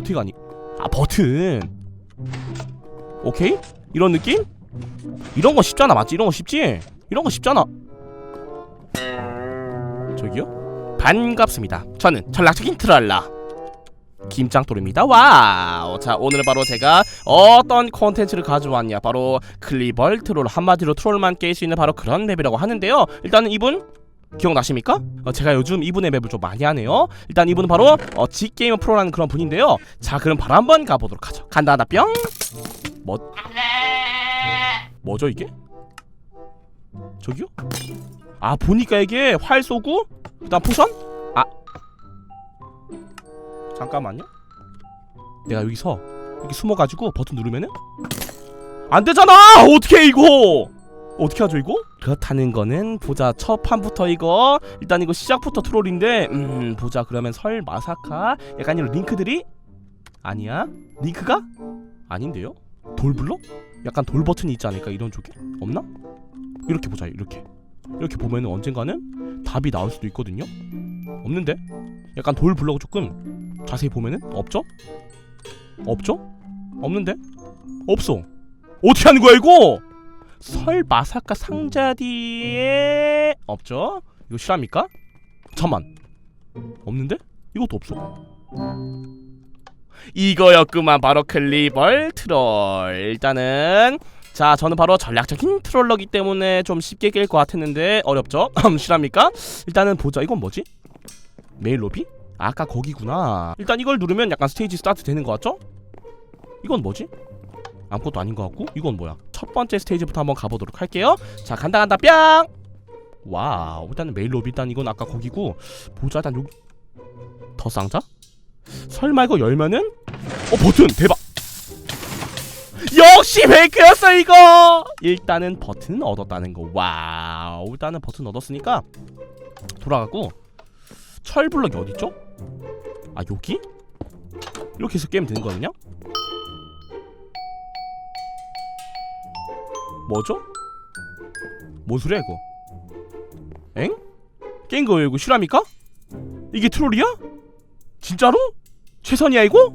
어떻게 가니? 아 버튼 오케이? 이런 느낌? 이런 거 쉽잖아 맞지? 이런 거 쉽지? 이런 거 쉽잖아 저기요? 반갑습니다 저는 전략적인 트랄라 김짱돌입니다 와우 자 오늘 바로 제가 어떤 콘텐츠를 가져왔냐 바로 클리벌 트롤 한마디로 트롤만 깰 수 있는 바로 그런 맵이라고 하는데요 일단은 이분 기억나십니까? 어, 제가 요즘 이분의 맵을 좀 많이 하네요. 일단 이분은 바로 어, G게이머 프로라는 그런 분인데요. 자 그럼 바로 한번 가보도록 하죠. 간다 하나 뿅. 뭐... 뭐죠 이게? 저기요? 아 보니까 이게 활 쏘고 그다음 포션? 아. 잠깐만요. 내가 여기서 이렇게 숨어가지고 버튼 누르면은? 안 되잖아! 어떻게 이거 어떻게 하죠 이거? 그렇다는 거는 보자 첫 판부터 이거. 일단 이거 시작부터 트롤인데 음 보자. 그러면 설 마사카 약간 이런 링크들이? 아니야? 링크가? 아닌데요? 돌블럭? 약간 돌 버튼이 있지 않을까 이런 쪽에 없나? 이렇게 보자 이렇게. 이렇게 보면 은 언젠가는 답이 나올 수도 있거든요? 없는데? 약간 돌 블럭 조금 자세히 보면은? 없죠? 없죠? 없는데? 없어. 어떻게 하는 거야 이거 설 마사카 상자 뒤에 없죠? 이거 실합니까? 잠만 없는데? 이것도 없어 이거였구만 바로 클리벌 트롤 일단은 자 저는 바로 전략적인 트롤러기 때문에 좀 쉽게 깰 것 같았는데 어렵죠? 실합니까? 일단은 보자 이건 뭐지? 메일 로비? 아까 거기구나 일단 이걸 누르면 약간 스테이지 스타트 되는 것 같죠? 이건 뭐지? 아무것도 아닌 것 같고 이건 뭐야? 첫 번째 스테이지부터 한번 가보도록 할게요. 자 간다 간다 뿅! 와우 일단은 메일 로비 일단 이건 아까 거기고 보자 일단 여기. 더 상자? 설마 이거 열면은? 어 버튼! 대박! 역시 페이크였어 이거! 일단은 버튼은 얻었다는 거. 와우 일단은 버튼 얻었으니까 돌아가고. 철블럭이 어딨죠? 아 여기? 이렇게 해서 게임 되는 거거든요? 뭐죠? 뭔 소리야 이거? 엥? 거예요 이거 실합니까? 이게 트롤이야? 진짜로? 최선이야 이거?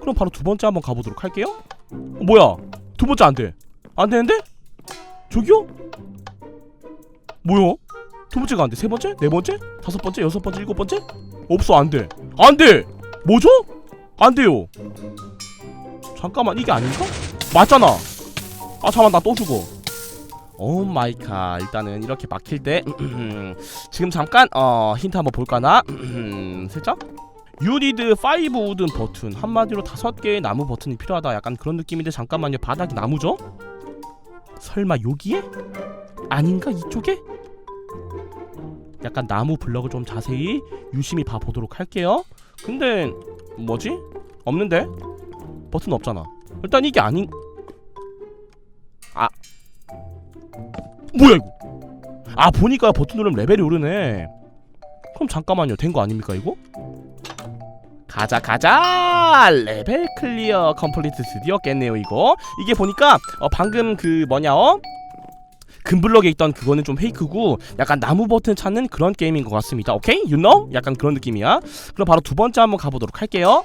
그럼 바로 두 번째 한번 가보도록 할게요 어, 뭐야 두 번째 안돼 안되는데? 저기요? 뭐야? 두 번째가 안돼 세 번째? 네 번째? 다섯 번째? 여섯 번째? 일곱 번째? 없어 안돼 안돼 뭐죠? 안돼요 잠깐만 이게 아닌가? 맞잖아 아 잠깐 나또 죽어 오 마이 갓 일단은 이렇게 막힐 때 지금 잠깐 어 힌트 한번 볼까나 살짝 유니드 5 우든 버튼 한마디로 다섯 개의 나무 버튼이 필요하다 약간 그런 느낌인데 잠깐만요 바닥이 나무죠? 설마 여기에? 아닌가 이쪽에? 약간 나무 블럭을 좀 자세히 유심히 봐보도록 할게요 근데 뭐지? 없는데? 버튼 없잖아 일단 이게 아닌 뭐야 이거 아 보니까 버튼 누르면 레벨이 오르네 그럼 잠깐만요 된 거 아닙니까 이거? 가자 가자 레벨 클리어 컴플리트 드디어 깼네요 이거 이게 보니까 어, 방금 그 뭐냐 어? 금블럭에 있던 그거는 좀 페이크고 약간 나무 버튼 찾는 그런 게임인 것 같습니다 오케이? You know? 약간 그런 느낌이야 그럼 바로 두 번째 한번 가보도록 할게요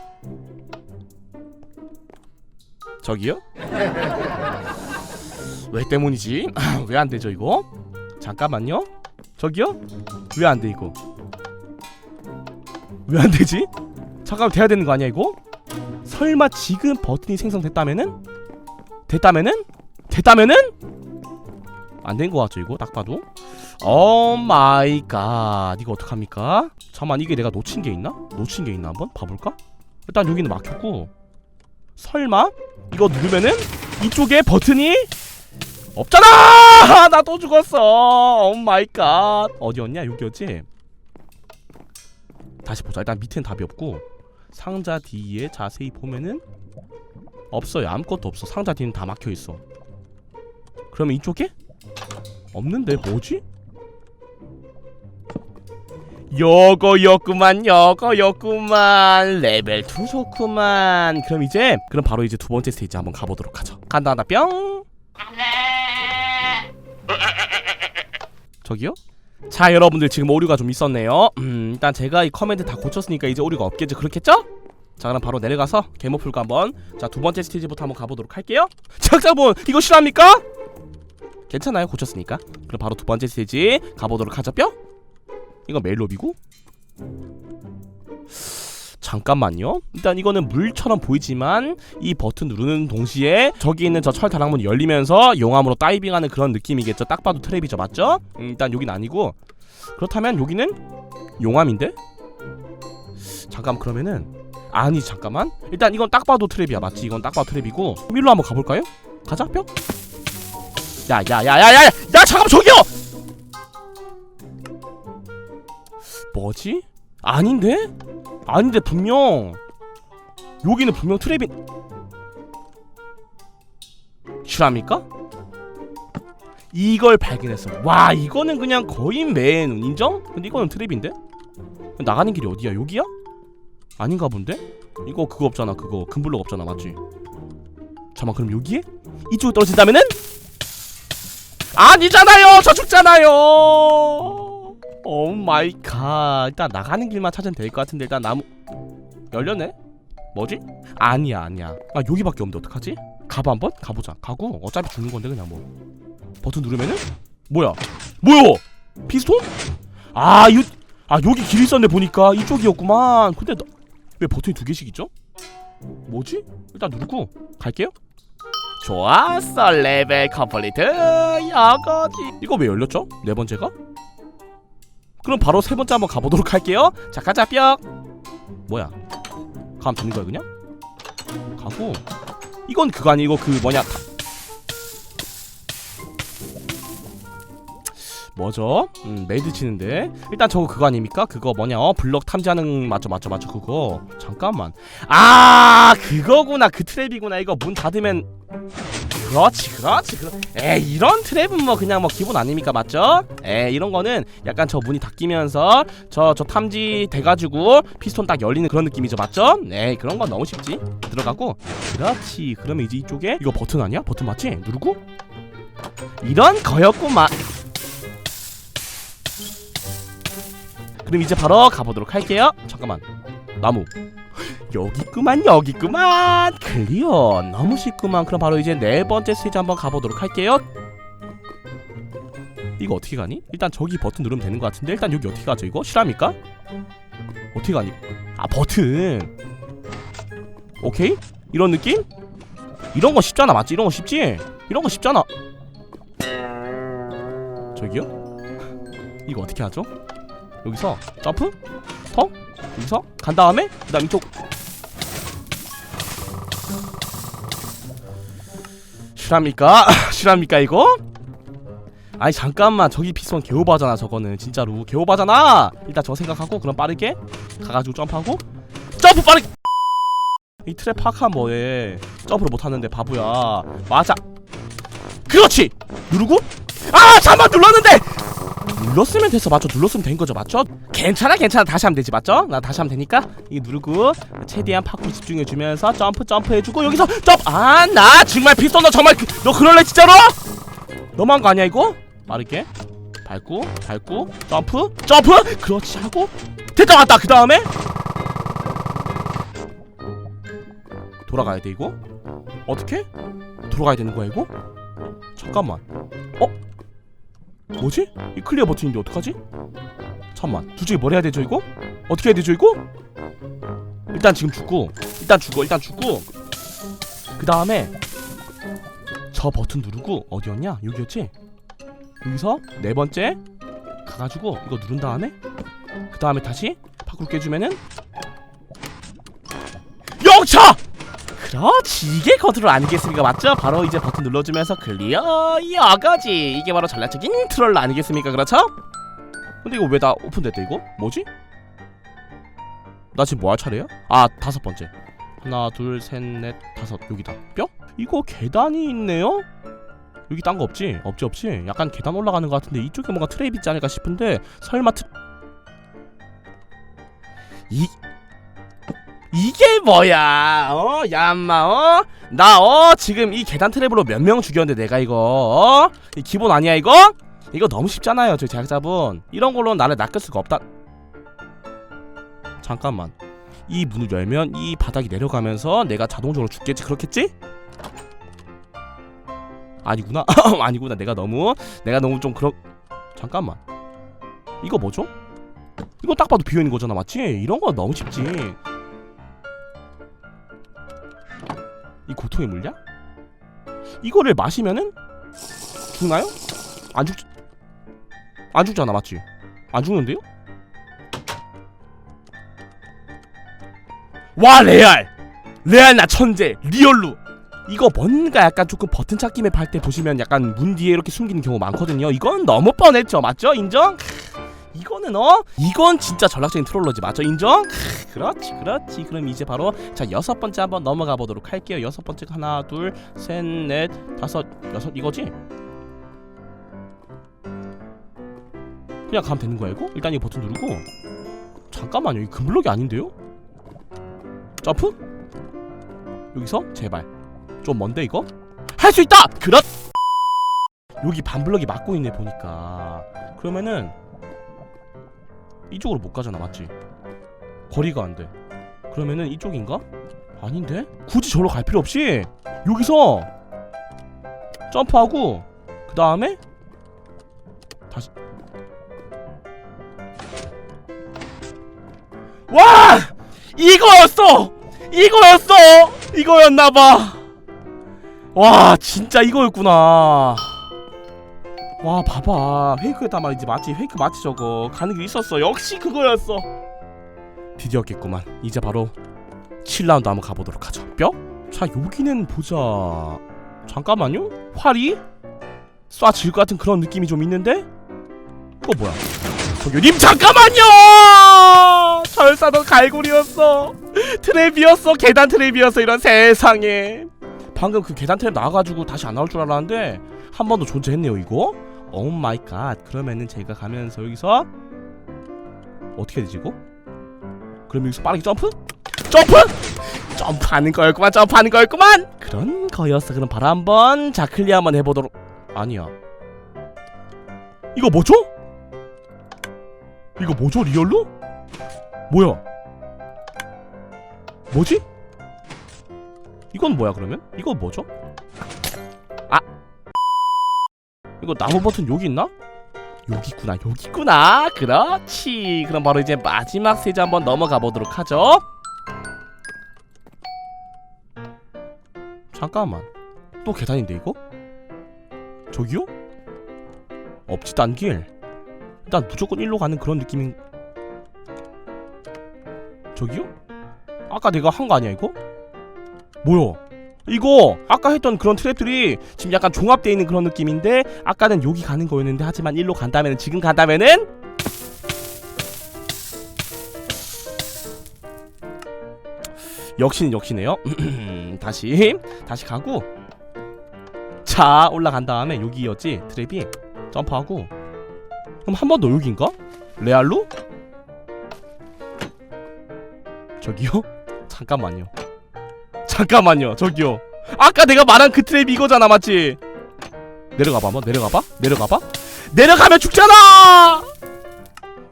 저기요? 왜 때문이지? 왜 안 되죠 이거? 잠깐만요. 저기요? 왜 안 돼 이거? 왜 안 되지? 잠깐 돼야 되는 거 아니야 이거? 설마 지금 버튼이 생성됐다면은? 됐다면은? 됐다면은? 안 된 거 같죠 이거 딱 봐도? 오 마이 갓 이거 어떡합니까? 잠깐만 이게 내가 놓친 게 있나? 놓친 게 있나 한번 봐볼까? 일단 여기는 막혔고 설마 이거 누르면은 이쪽에 버튼이 없잖아! 나 또 죽었어. 오 마이 갓. 어디였냐? 여기였지. 다시 보자. 일단 밑엔 답이 없고 상자 뒤에 자세히 보면은 없어요. 아무것도 없어. 상자 뒤는 다 막혀 있어. 그러면 이쪽에 없는데 뭐지? 요거였구만 요거였구만 레벨 2 좋구만 그럼 이제 그럼 바로 이제 두 번째 스테이지 한번 가보도록 하죠 간다 간다 뿅 저기요? 자 여러분들 지금 오류가 좀 있었네요. 음, 일단 제가 이 커맨드 다 고쳤으니까 이제 오류가 없겠죠? 그렇겠죠? 자 그럼 바로 내려가서 개모 풀고 한번. 자 두 번째 스테이지부터 한번 가보도록 할게요. 작자분 이거 싫어합니까? 괜찮아요 고쳤으니까. 그럼 바로 두 번째 스테이지 가보도록 하죠 뿅. 이거 메일로비고 잠깐만요. 일단 이거는 물처럼 보이지만 이 버튼 누르는 동시에 저기 있는 저 철 다락문이 열리면서 용암으로 다이빙하는 그런 느낌이겠죠. 딱 봐도 트랩이죠. 맞죠? 음, 일단 여긴 아니고 그렇다면 여기는 용암인데? 잠깐 그러면은 아니 잠깐만. 일단 이건 딱 봐도 트랩이야. 맞지? 이건 딱 봐도 트랩이고. 일로 한번 가볼까요? 가자 뿅. 야야야야야야 야 잠깐만 저기요! 뭐지? 아닌데? 아닌데 분명 여기는 분명 트랩이 실합니까? 이걸 발견했어 와 이거는 그냥 거의 매눈 인정? 근데 이거는 트랩인데? 나가는 길이 어디야 여기야? 아닌가 본데? 이거 그거 없잖아 그거 금블럭 없잖아 맞지? 잠깐 그럼 여기에? 이쪽에 떨어진다면은? 아니잖아요 저 죽잖아요 오 마이 갓 일단 나가는 길만 찾으면 될 것 같은데 일단 나무 열렸네? 뭐지? 아니야 아니야 아 여기밖에 없는데 어떡하지? 가봐 한번? 가보자 가고 어차피 죽는 건데 그냥 뭐 버튼 누르면은? 뭐야 뭐야 피스톤? 아 이거 아 여기 길 있었네 보니까 이쪽이었구만 근데 나, 왜 버튼이 두 개씩 있죠? 뭐지? 일단 누르고 갈게요 좋았어 레벨 컴플리트 야거지 이거 왜 열렸죠? 네 번째가? 그럼 바로 세 번째 한번 가보도록 할게요. 자 가자 뿅. 뭐야? 가면 되는 거야 그냥? 가고. 이건 그거 아니고 그 뭐냐? 다- 뭐죠? 음 메이드 치는데. 일단 저거 그거 아닙니까? 그거 뭐냐? 어 블럭 탐지하는 맞죠 맞죠 맞죠 그거. 잠깐만. 아 그거구나. 그 트랩이구나. 이거 문 닫으면 그렇지 그렇지 그렇. 에이 이런 트랩은 뭐 그냥 뭐 기본 아닙니까? 맞죠? 에이 이런 거는 약간 저 문이 닫히면서 저 저 탐지 돼가지고 피스톤 딱 열리는 그런 느낌이죠. 맞죠? 에이 그런 건 너무 쉽지. 들어가고. 그렇지. 그러면 이제 이쪽에 이거 버튼 아니야? 버튼 맞지? 누르고. 이런 거였구만. 그럼 이제 바로 가보도록 할게요. 잠깐만. 나무 여기 있구만 여기 있구만 클리어 너무 쉽구만 그럼 바로 이제 네 번째 스테이지 한번 가보도록 할게요 이거 어떻게 가니? 일단 저기 버튼 누르면 되는 것 같은데 일단 여기 어떻게 가죠 이거? 실합니까? 어떻게 가니? 아 버튼 오케이? 이런 느낌? 이런 거 쉽잖아 맞지? 이런 거 쉽지? 이런 거 쉽잖아 저기요? 이거 어떻게 하죠? 여기서 점프? 터? 여기서 간 다음에 그 다음 이쪽 실합니까? 실합니까 이거? 아니 잠깐만. 저기 피스톤 개오바잖아 저거는. 진짜로. 개오바잖아! 일단 저거 생각하고 그럼 빠르게 가가지고 점프하고. 점프 빠르게! 이 트랩 파악하면 뭐해? 점프를 못하는데 바보야. 맞아. 그렇지! 누르고? 아! 잠만 눌렀는데 눌렀으면 됐어 맞죠 눌렀으면 된 거죠. 맞죠 괜찮아 괜찮아. 다시 하면 되지. 맞죠? 나 다시 하면 되니까. 이거 누르고 최대한 파쿠 집중해 주면서 점프 점프 해주고 여기서 점아나 정말 피스톤 너 정말 그- 너 그럴래 진짜로? 너무한 거 아니야 이거? 빠르게. 밟고 밟고 점프 점프! 그렇지 하고. 됐다 왔다. 그 다음에 돌아가야 돼 이거? 어떻게? 돌아가야 되는 거야 이거? 잠깐만. 어 뭐지? 이 클리어 버튼인데 어떡하지? 잠만 둘 중에 뭘 해야 되죠 이거? 어떻게 해야 되죠 이거? 일단 지금 죽고 일단 죽어 일단 죽고. 그 다음에 저 버튼 누르고 어디였냐? 여기였지? 여기서 네 번째 가가지고 이거 누른 다음에 그 다음에 다시 밖으로 깨주면은 영차 그렇지 이게 컨트롤 아니겠습니까 맞죠? 바로 이제 버튼 눌러주면서 클리어 여거지 이게 바로 전략적인 트롤 아니겠습니까 그렇죠? 근데 이거 왜다 오픈됐대 이거? 뭐지? 나 지금 뭐 할 차례야? 아 다섯 번째 하나 둘 셋 넷 다섯 여기다 뿅? 이거 계단이 있네요? 여기 딴 거 없지? 없지 없지? 약간 계단 올라가는 것 같은데 이쪽에 뭔가 트랩 있지 않을까 싶은데 설마 트... 이... 이게 뭐야 어? 야마 어? 나 어? 지금 이 계단 트랩으로 몇 명 죽였는데 내가 이거 어? 이 기본 아니야 이거? 이거 너무 쉽잖아요 저희 제작자분 이런 걸로 나를 낚을 수가 없다 잠깐만 이 문을 열면 이 바닥이 내려가면서 내가 자동적으로 죽겠지 그렇겠지? 아니구나 아니구나 내가 너무 내가 너무 좀 그런 잠깐만 이거 뭐죠? 이거 딱 봐도 비어있는 거잖아 맞지? 이런 거 너무 쉽지 이 고통의 물약? 이거를 마시면은 죽나요? 안 죽... 안 죽잖아 맞지? 안 죽는데요? 와 레알! 레알 나 천재! 리얼루! 이거 뭔가 약간 조금 버튼 찾기 맵 할 때 보시면 약간 문 뒤에 이렇게 숨기는 경우 많거든요 이건 너무 뻔했죠 맞죠? 인정? 이거는 어? 이건 진짜 전략적인 트롤러지 맞죠? 인정? 그렇지 그렇지 그럼 이제 바로 자 여섯 번째 한번 넘어가 보도록 할게요 여섯 번째 하나 둘 셋 넷 다섯 여섯 이거지? 그냥 가면 되는 거야 이거? 일단 이 버튼 누르고 잠깐만요 이 금블럭이 아닌데요? 점프? 여기서 제발 좀 먼데 이거? 할 수 있다! 그렇! 여기 반블럭이 막고 있네 보니까 그러면은 이쪽으로 못 가잖아 맞지? 거리가 안 돼. 그러면은 이쪽인가? 아닌데? 굳이 저로 갈 필요 없이 여기서 점프하고 그 다음에 다시 와 이거였어 이거였어 이거였나봐 와 진짜 이거였구나 와 봐봐. 페이크였단 말이지. 맞지? 페이크 맞지 저거? 가는 길 있었어. 역시 그거였어. 드디어 깼구만. 이제 바로 7라운드 한번 가보도록 하죠. 뼈? 자 여기는 보자. 잠깐만요. 활이? 쏴질 것 같은 그런 느낌이 좀 있는데? 그거 뭐야? 석유님 잠깐만요! 철사도 갈고리였어. 트랩이었어. 계단 트랩이었어 이런 세상에. 방금 그 계단 트랩 나와가지고 다시 안 나올 줄 알았는데 한 번 더 존재했네요 이거 오 마이 갓 그러면은 제가 가면서 여기서 어떻게 되지 이거? 그럼 여기서 빠르게 점프? 점프? 점프하는 거였구만 점프하는 거였구만 그런 거였어 그럼 바로 한번 자 클리어 한번 해보도록 아니야 이거 뭐죠? 이거 뭐죠 리얼로? 뭐야 뭐지? 이건 뭐야 그러면? 이거 뭐죠? 아 이거 나무 버튼 여기 있나? 여기 있구나 여기 있구나 그렇지 그럼 바로 이제 마지막 세제 한번 넘어가 보도록 하죠 잠깐만 또 계단인데 이거? 저기요? 없지도 않 길 일단 무조건 일로 가는 그런 느낌인 저기요? 아까 내가 한 거 아니야 이거? 뭐야 이거 아까 했던 그런 트랩들이 지금 약간 종합되어 있는 그런 느낌인데 아까는 여기 가는 거였는데 하지만 일로 간다면은 지금 간다면은 역시는 역시네요 다시 다시 가고 자 올라간 다음에 여기였지 트랩이 점프하고 그럼 한 번 더 여기인가? 레알로? 저기요? 잠깐만요 잠깐만요 저기요 아까 내가 말한 그 트랩이 이거잖아 맞지? 내려가봐 한번 내려가봐 내려가봐 내려가면 죽잖아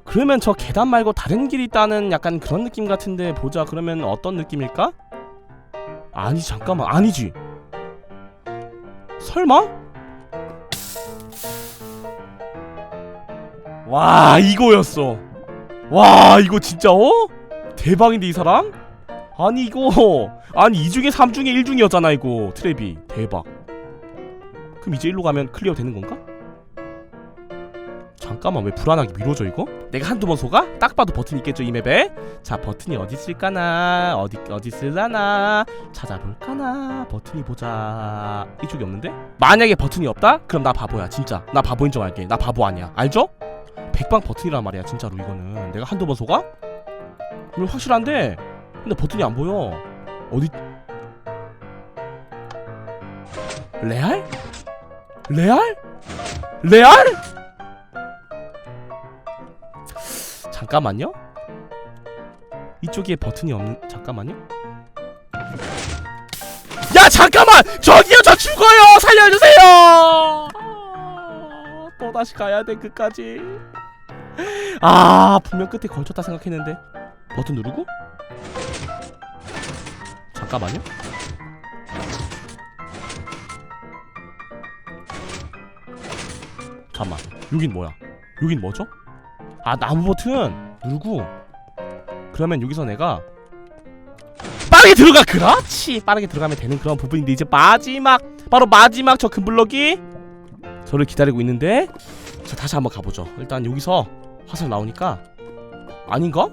그러면 저 계단 말고 다른 길이 있다는 약간 그런 느낌 같은데 보자 그러면 어떤 느낌일까? 아니 잠깐만 아니지 설마? 와 이거였어 와 이거 진짜 어? 대박인데 이 사람? 아니 이거 아니 2중에 3중에 1중이었잖아 이거 트랩이 대박 그럼 이제 일로 가면 클리어 되는 건가? 잠깐만 왜 불안하게 미뤄져 이거? 내가 한두 번 속아? 딱 봐도 버튼 있겠죠 이 맵에? 자 버튼이 어디 있을까나 어디 어디 있을라나 찾아볼까나 버튼이 보자 이쪽이 없는데? 만약에 버튼이 없다? 그럼 나 바보야 진짜 나 바보 인정할게 나 바보 아니야 알죠? 백방 버튼이란 말이야 진짜로 이거는 내가 한두 번 속아? 이거 확실한데 근데 버튼이 안 보여 어디 레알? 레알? 레알? 잠깐만요. 이쪽에 버튼이 없는 잠깐만요. 야 잠깐만 저기요 저 죽어요 살려주세요. 아, 또 다시 가야 돼 끝까지. 아 분명 끝에 걸쳤다 생각했는데 버튼 누르고 잠깐만요. 잠깐만. 여긴 뭐야? 여긴 뭐죠? 아 나무 버튼 누르고 그러면 여기서 내가 빠르게 들어가 그렇지. 빠르게 들어가면 되는 그런 부분인데 이제 마지막 바로 마지막 저 금블럭이 저를 기다리고 있는데 자 다시 한번 가보죠. 일단 여기서 화살 나오니까 아닌가?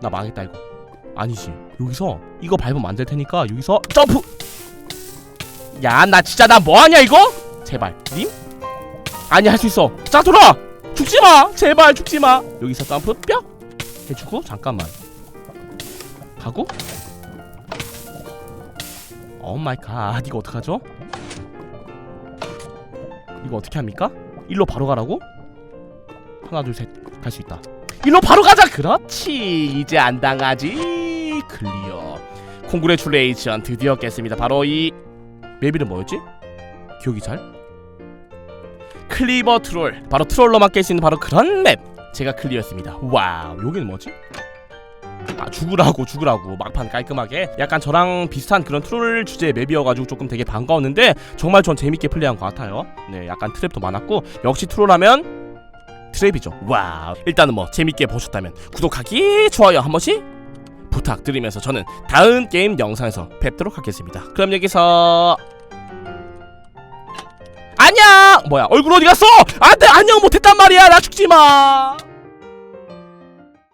나 망했다 이거 아니지. 여기서 이거 밟으면 안 될 테니까 여기서 점프! 야 나 진짜 나 뭐하냐 이거? 제발. 님? 아니 할 수 있어. 자 돌아! 죽지마! 제발 죽지마! 여기서 점프 뿅! 해주고 잠깐만. 가고. 오 마이 갓 이거 어떡하죠? 이거 어떻게 합니까? 일로 바로 가라고? 하나 둘 셋. 갈 수 있다. 일로 바로 가자! 그렇지! 이제 안 당하지 클리어. 콩그레출레이션 드디어 깼습니다. 바로 이 맵 이름 뭐였지? 기억이 잘? 클리버 트롤. 바로 트롤로만 깰 수 있는 바로 그런 맵. 제가 클리어했습니다. 와우 여기는 뭐지? 아 죽으라고 죽으라고. 막판 깔끔하게. 약간 저랑 비슷한 그런 트롤 주제의 맵이어가지고 조금 되게 반가웠는데 정말 전 재밌게 플레이한 것 같아요. 네 약간 트랩도 많았고 역시 트롤하면 트랩이죠. 와우. 일단은 뭐 재밌게 보셨다면 구독하기 좋아요 한 번씩 부탁드리면서 저는 다음 게임 영상에서 뵙도록 하겠습니다. 그럼 여기서 안녕! 뭐야 얼굴 어디 갔어? 안돼 안녕 못했단 말이야 나 죽지마